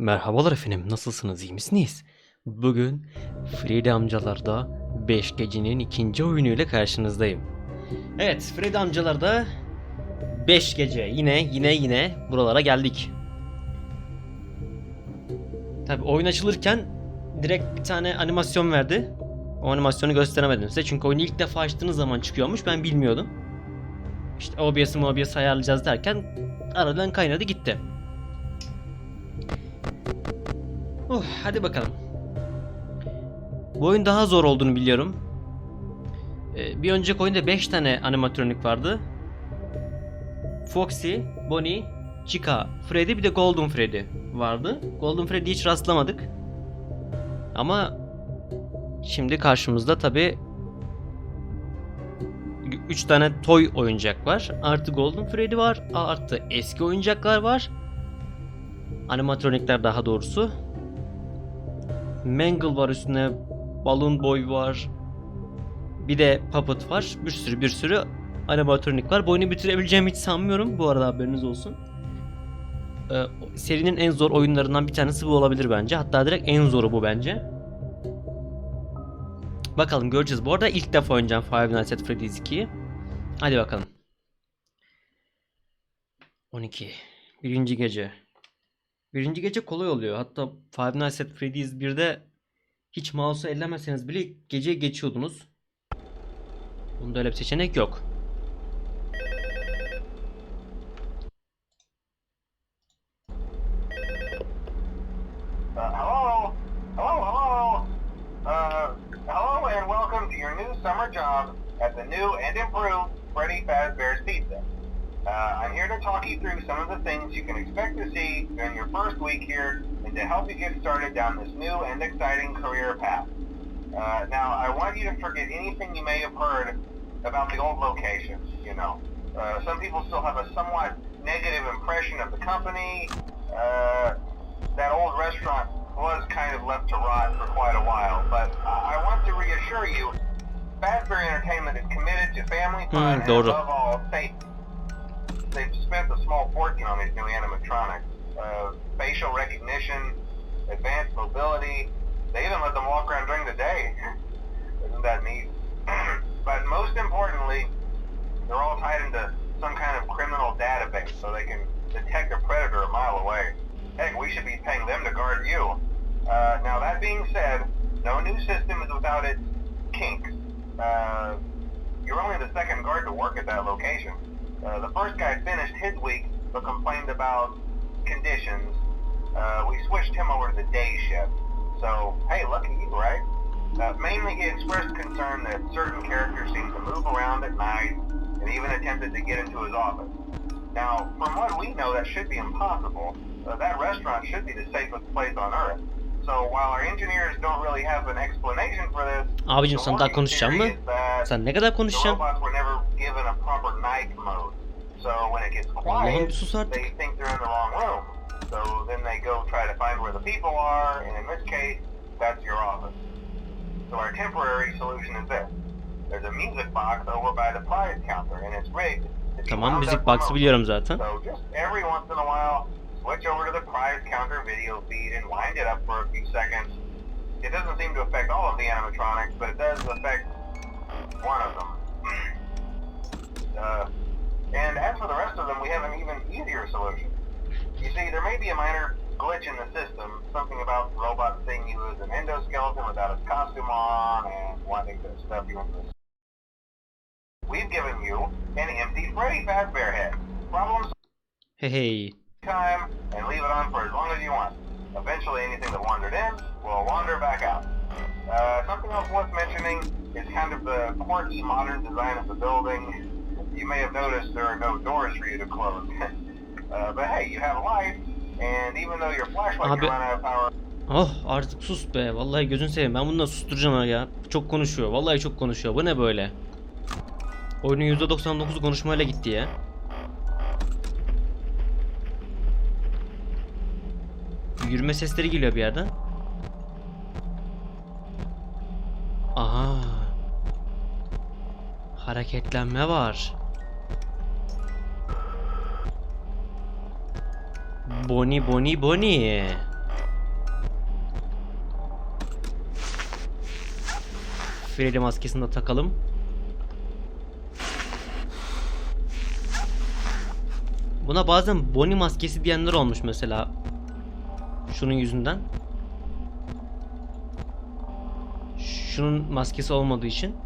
Merhabalar efendim, nasılsınız, iyi misiniz? Bugün Freddy amcalarda 5 gecenin ikinci oyunuyla karşınızdayım. Evet, Freddy amcalarda 5 gece yine yine yine buralara geldik. Tabi oyun açılırken direkt bir tane animasyon verdi. O animasyonu gösteremedim size çünkü oyunu ilk defa açtığınız zaman çıkıyormuş ben bilmiyordum. İşte OBS'ı OBS ayarlayacağız derken aradan kaynadı gitti. Uh, hadi bakalım. Bu oyun daha zor olduğunu biliyorum. Ee, bir önceki oyunda 5 tane animatronik vardı. Foxy, Bonnie, Chica, Freddy bir de Golden Freddy vardı. Golden Freddy'ye hiç rastlamadık. Ama şimdi karşımızda tabi 3 tane toy oyuncak var. Artı Golden Freddy var. Artı eski oyuncaklar var. Animatronikler daha doğrusu. Mangle var üstüne. Balloon Boy var. Bir de Puppet var. Bir sürü bir sürü animatronik var. Bu oyunu bitirebileceğimi hiç sanmıyorum. Bu arada haberiniz olsun. Ee, serinin en zor oyunlarından bir tanesi bu olabilir bence. Hatta direkt en zoru bu bence. Bakalım göreceğiz. Bu arada ilk defa oynayacağım Five Nights at Freddy's 2'yi. Hadi bakalım. 12. Birinci gece. Birinci gece kolay oluyor. Hatta Five Nights at Freddy's 1'de hiç mouse'u ellemeseniz bile gece geçiyordunuz. Bunda öyle bir seçenek yok. Summer job at the new and improved Freddy Fazbear's Pizza. Uh, I'm here to talk you through some of the things you can expect to see during your first week here and to help you get started down this new and exciting career path. Uh, now, I want you to forget anything you may have heard about the old location, you know. Uh, some people still have a somewhat negative impression of the company. Uh, that old restaurant was kind of left to rot for quite a while, but I want to reassure you, Fazbear Entertainment is committed to family fun Hmm, and above all, safety. They've spent a small fortune on these new animatronics. Uh, facial recognition, advanced mobility. They even let them walk around during the day. Isn't that neat? but most importantly, they're all tied into some kind of criminal database so they can detect a predator a mile away. Heck, we should be paying them to guard you. Uh, now, that being said, no new system is without its kinks. Uh, you're only the second guard to work at that location. Uh, the first guy finished his week but complained about conditions. Uh, we switched him over to the day shift. So, hey, lucky you, right? Uh, mainly he expressed concern that certain characters seemed to move around at night and even attempted to get into his office. Now, from what we know, that should be impossible. Uh, that restaurant should be the safest place on Earth. So while our engineers don't really have an explanation for this, Abicim sen daha theory mı? Sen ne kadar konuşacaksın? Given a proper night mode. So when it gets quiet, they think they're in the wrong room. So then they go try to find where the people are, and in this case, that's your office. So our temporary solution is this. There's a music box over by the prize counter, and it's rigged. Tamam müzik box'ı biliyorum zaten. So just every once in a while, switch over to the prize counter video feed and wind it up for a few seconds. It doesn't seem to affect all of the animatronics, but it does affect one of them. Uh, and as for the rest of them, we have an even easier solution. You see, there may be a minor glitch in the system, something about robots seeing you as an endoskeleton without its costume on and wanting to stuff you into the We've given you an empty Freddy Fazbear head. Problem Hey hey. time and leave it on for as long as you want. Eventually anything that wandered in will wander back out. Uh, something else worth mentioning is kind of the quirky modern design of the building. You may have noticed there are no doors for you to close. uh, but hey, you have a light, and even though your flashlight Abi- can run out of power Oh artık sus be. Vallahi gözün seveyim. Ben bununla susturacağım ya. Çok konuşuyor. Vallahi çok konuşuyor. Bu ne böyle? Oyunun %99'u konuşmayla gitti ya. Yürüme sesleri geliyor bir yerden. Aha. Hareketlenme var. Bonnie, Bonnie, Bonnie. Freli maskesini de takalım. Buna bazen Bonnie maskesi diyenler olmuş mesela. Şunun yüzünden. Şunun maskesi olmadığı için.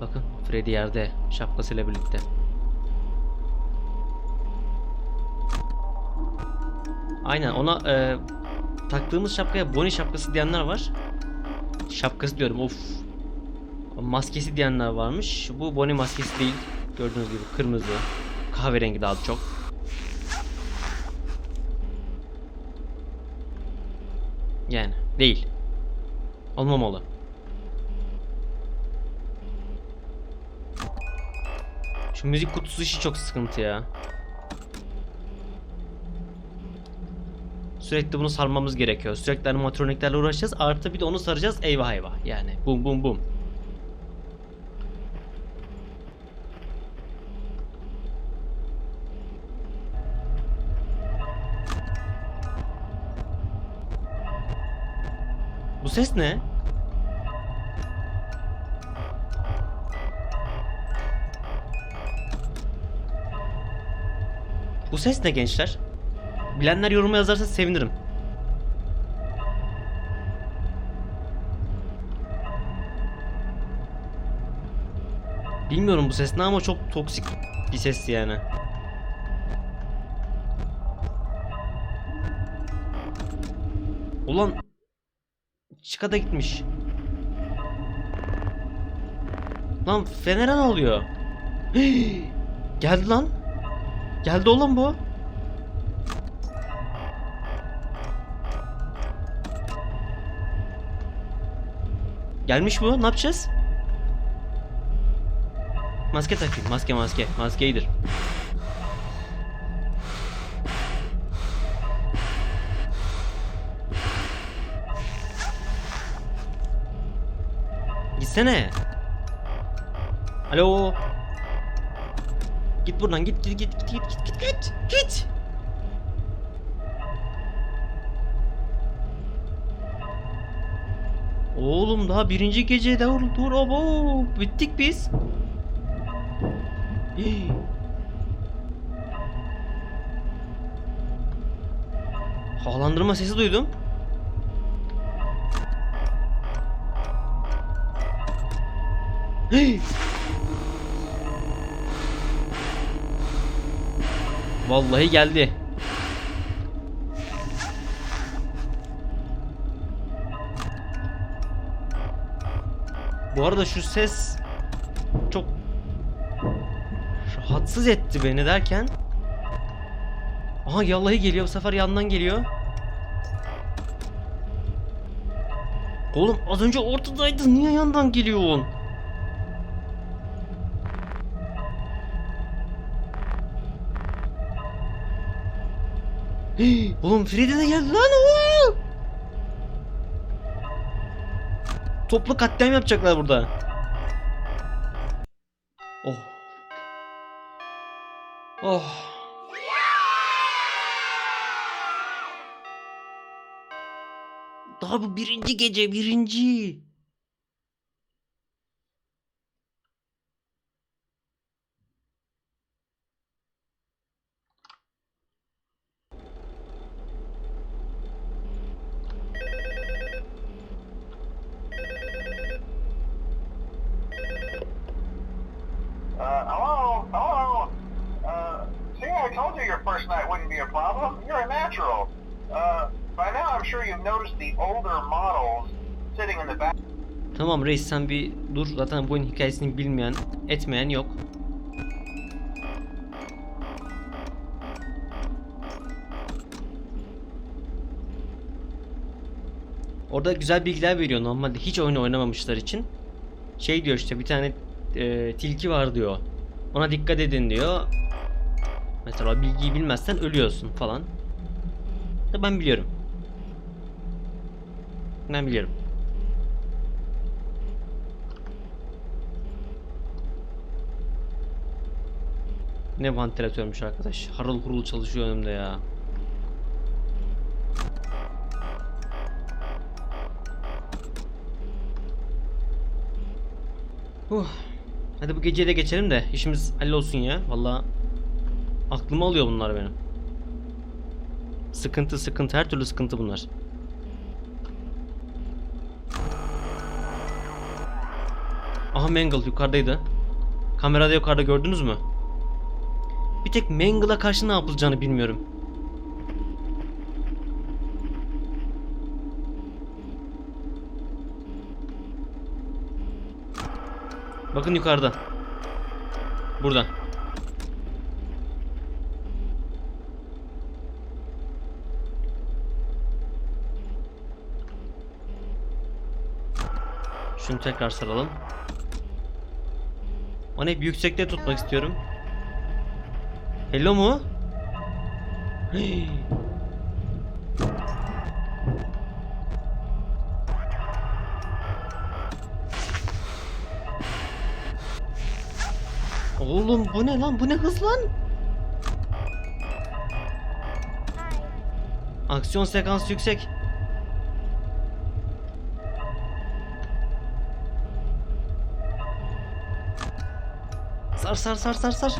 Bakın Freddy yerde şapkasıyla birlikte. Aynen ona e, taktığımız şapkaya Bonnie şapkası diyenler var. Şapkası diyorum of. Maskesi diyenler varmış. Bu Bonnie maskesi değil. Gördüğünüz gibi kırmızı. Kahverengi daha çok. Yani değil. Olmamalı. Şu müzik kutusu işi çok sıkıntı ya. Sürekli bunu sarmamız gerekiyor. Sürekli animatroniklerle uğraşacağız. Artı bir de onu saracağız. Eyvah eyvah. Yani bum bum bum. Bu ses ne? Bu ses ne gençler? Bilenler yoruma yazarsa sevinirim. Bilmiyorum bu ses ne ama çok toksik bir ses yani. Ulan Çıkada gitmiş. Lan Fener'e ne oluyor? Geldi lan. Geldi oğlum bu. Gelmiş bu. Ne yapacağız? Maske takayım. Maske maske. Maske iyidir. Gitsene. Alo. Git buradan git git git git git git git git. Oğlum daha birinci gece dur dur abo bittik biz. Hii. Havalandırma sesi duydum. Vallahi geldi. Bu arada şu ses çok rahatsız etti beni derken Aha yallahi geliyor bu sefer yandan geliyor. Oğlum az önce ortadaydın niye yandan geliyorsun? Oğlum Freddy de geldi lan oğlum. Toplu katliam yapacaklar burada. Oh. Oh. Daha bu birinci gece birinci. Uh, hello? Hello? Uh, see, I told you your first night wouldn't be a problem. You're a natural. Uh, by now I'm sure you've noticed the older models sitting in the back. Tamam reis sen bir dur. Zaten bu oyunun hikayesini bilmeyen, etmeyen yok. Orada güzel bilgiler veriyor normalde hiç oyunu oynamamışlar için. Şey diyor işte bir tane e, tilki var diyor. Ona dikkat edin diyor. Mesela bilgiyi bilmezsen ölüyorsun falan. Da ben biliyorum. Ben biliyorum. Ne vantilatörmüş arkadaş. Harıl hurul çalışıyor önümde ya. Huh. Hadi bu geceyi de geçelim de işimiz hallolsun ya. Vallahi aklımı alıyor bunlar benim. Sıkıntı sıkıntı her türlü sıkıntı bunlar. Aha Mangle yukarıdaydı. Kamerada yukarıda gördünüz mü? Bir tek Mangle'a karşı ne yapılacağını bilmiyorum. Bakın yukarıda. Burada. Şunu tekrar saralım. Onu hep yüksekte tutmak istiyorum. Hello mu? Oğlum bu ne lan? Bu ne hız lan? Aksiyon sekansı yüksek. Sar sar sar sar sar.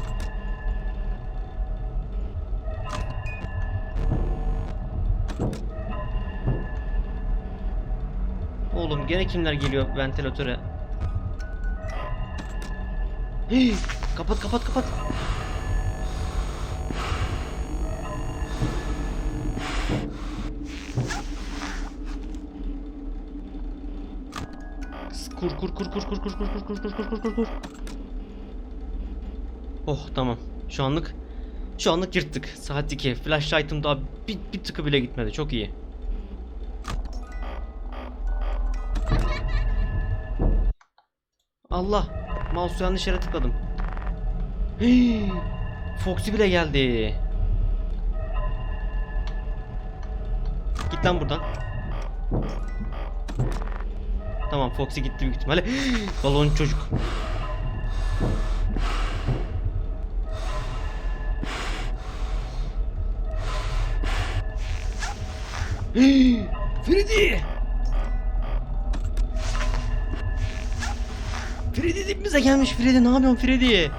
Oğlum gene kimler geliyor ventilatöre? Hii, kapat kapat kapat. Kur kur kur kur kur kur kur kur kur kur kur kur kur kur. Oh tamam. Şu anlık şu anlık yırttık. Saat 2. Flashlight'ım daha bir, bir tıkı bile gitmedi. Çok iyi. Allah. Mouse yanlış yere tıkladım. Hii, Foxy bile geldi. Git lan buradan. Tamam Foxy gitti büyük ihtimalle. Balon çocuk. Freddy! Freddy dibimize gelmiş Freddy ne yapıyorsun Freddy?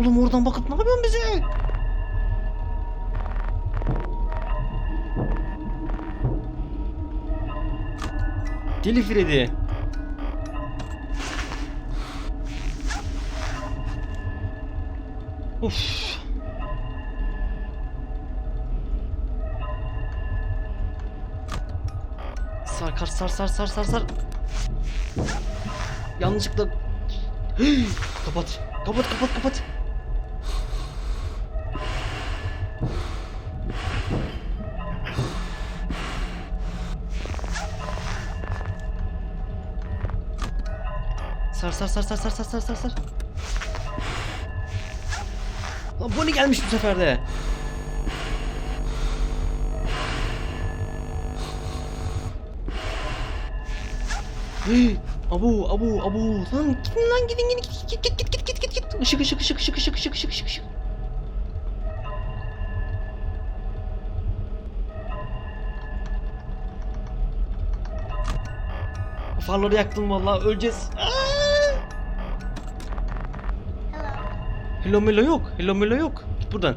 Oğlum oradan bakıp ne yapıyorsun bize? Deli Freddy. Uf. Sar kar sar sar sar sar sar. Yanlışlıkla kapat. Kapat kapat kapat. Sar sar sar sar sar sar sar sar sar. Lan Bonnie gelmiş bu sefer de. Hey, abu abu abu lan gidin lan gidin gidin git git git git git git git ışık ışık ışık ışık ışık ışık ışık ışık ışık Farları yaktım vallahi öleceğiz. Aa! Hello Melo yok. Hello Melo yok. Git buradan.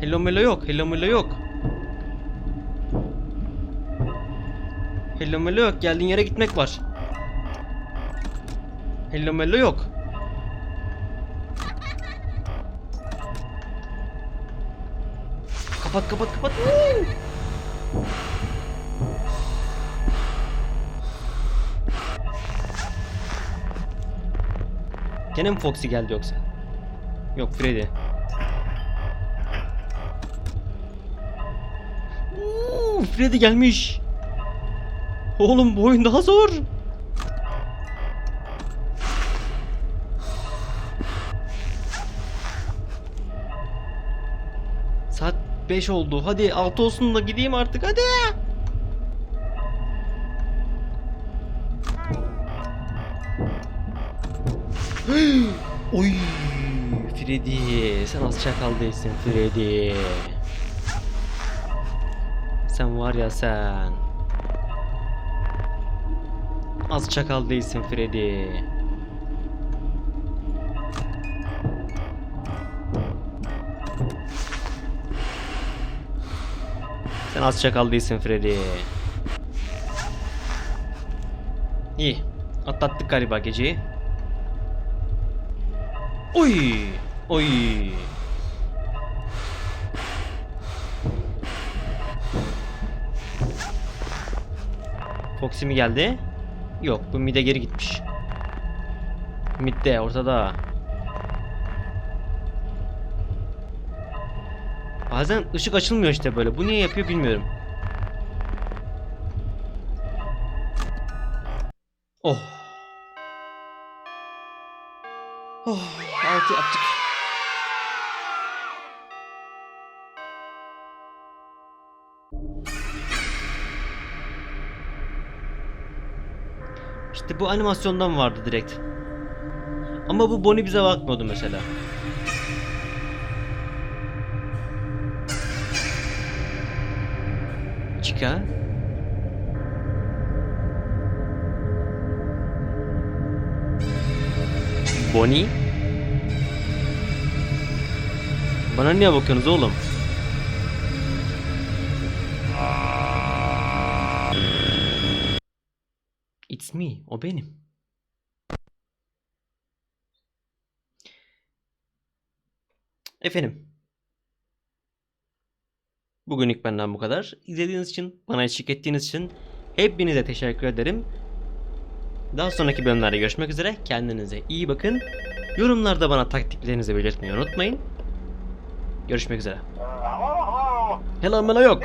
Hello Melo yok. Hello Melo yok. Hello Melo yok. Geldiğin yere gitmek var. Hello Melo yok. Kapat kapat kapat. Gene mi Foxy geldi yoksa? Yok Freddy. Uuu, Freddy gelmiş. Oğlum bu oyun daha zor. Saat 5 oldu. Hadi 6 olsun da gideyim artık hadi. Oy. Freddy sen az çakal değilsin Freddy. Sen var ya sen. Az çakal değilsin Freddy. Sen az çakal değilsin Freddy. İyi. Atlattık galiba geceyi. Oy! Oy! Foxy mi geldi? Yok, bu mid'e geri gitmiş. Mid'de, ortada. Bazen ışık açılmıyor işte böyle. Bu niye yapıyor bilmiyorum. Oh. Oh, altı yaptık. İşte bu animasyondan vardı direkt. Ama bu Bonnie bize bakmıyordu mesela. Chica. Bonnie. Bana niye bakıyorsunuz oğlum? It's me, o benim. Efendim. Bugünlük benden bu kadar. İzlediğiniz için, bana eşlik ettiğiniz için hepinize teşekkür ederim. Daha sonraki bölümlerde görüşmek üzere. Kendinize iyi bakın. Yorumlarda bana taktiklerinizi belirtmeyi unutmayın. Görüşmek üzere. Hello, hello yok.